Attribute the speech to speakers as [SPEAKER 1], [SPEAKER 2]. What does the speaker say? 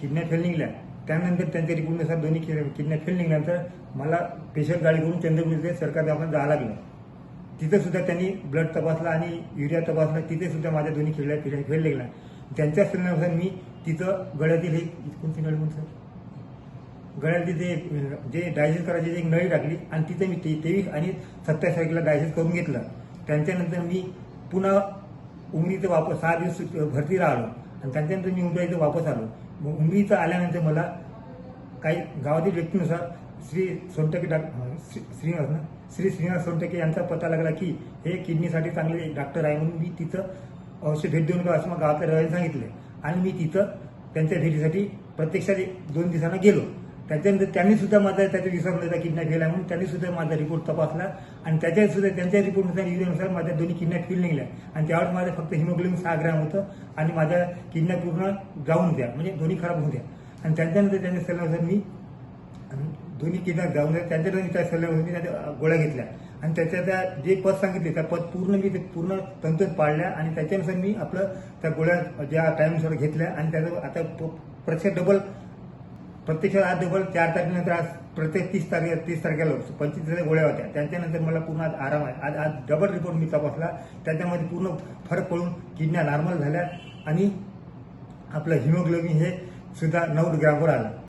[SPEAKER 1] किडन्या fail निघल्या. त्यानंतर त्यांच्या रिपोर्टनुसार दोन्ही किडन्या फेल निघाल्यानंतर मला पेशंट गाडी करून चंद्रपूरचे सरकार दवाखान्यात जावं लागलं. तिथं सुद्धा त्यांनी ब्लड तपासला आणि युरिया तपासला. तिथे सुद्धा माझ्या दोन्ही खेळल्या पेशंट फेल निघला त्यांच्या सल्ल्यानुसार मी तिथं गळ्यातील हे कोणती नळी म्हणून सर गळ्यातील जे जे डायजेस्ट करायची एक नळी टाकली आणि तिथे मी ते तेवीस आणि सत्तावीस तारखेला डायजेस्ट करून घेतलं. त्यांच्यानंतर मी पुन्हा उमरीचं वापस सहा दिवस भरती राहिलो आणि त्यांच्यानंतर मी उमरा वापस आलो. मुंबई इथं आल्यानंतर मला काही गावातील व्यक्तीनुसार श्री सोनटके डाक श्री श्रीनिवास ना? श्री श्रीनिवास सोनटके यांचा पता लागला की हे किडनीसाठी चांगले डॉक्टर आहे म्हणून मी तिथं अवश्य भेट देऊन असं मग गावातल्या रहिवाशांनी सांगितले. आणि मी तिथं त्यांच्या भेटीसाठी प्रत्यक्षात एक- दोन दिवसांना गेलो. त्याच्यानंतर त्यांनी सुद्धा माझा त्याच्या विसरलेला किडनॅप केला म्हणून त्यांनी सुद्धा माझा रिपोर्ट तपासला. आणि त्याच्यात सुद्धा त्यांच्या रिपोर्टनुसार युरियानुसार माझ्या दोन्ही किडनॅप फील निघल्या. आणि त्यावेळेस माझं फक्त हिमोग्लोबिन सहा ग्रॅम होतं आणि माझ्या किडनॅप पूर्ण जाऊन द्या. म्हणजे दोन्ही खराब होऊन द्या. आणि त्यांच्यानंतर त्यांच्या सल्ल्यानुसार मी. आणि दोन्ही किडनॅप जाऊन द्या. त्यांच्यानंतर त्या सल्ल्यानुसार मी त्याच्या गोळ्या घेतल्या. आणि त्याच्या त्या जे पद सांगितले त्या पद पूर्ण मी ते पूर्ण तंतुत पाळल्या आणि त्याच्यानुसार मी आपलं त्या गोळ्या ज्या टाईमनुसार घेतल्या. आणि त्याचं आता प्रत्येक डबल प्रत्यक्षात आज दुपार चार तारखेनंतर आज प्रत्येक तीस तारखे तीस तारखेला पंचवीस तारखेला गोळ्या होत्या. त्यांच्यानंतर मला पूर्ण आज आराम आहे. आज आज डबल रिपोर्ट मी तपासला. त्याच्यामध्ये पूर्ण फरक पडून किडन्या नॉर्मल झाल्या आणि आपलं हिमोग्लोबिन हे सुद्धा नऊ ग्रॅमवर आलं.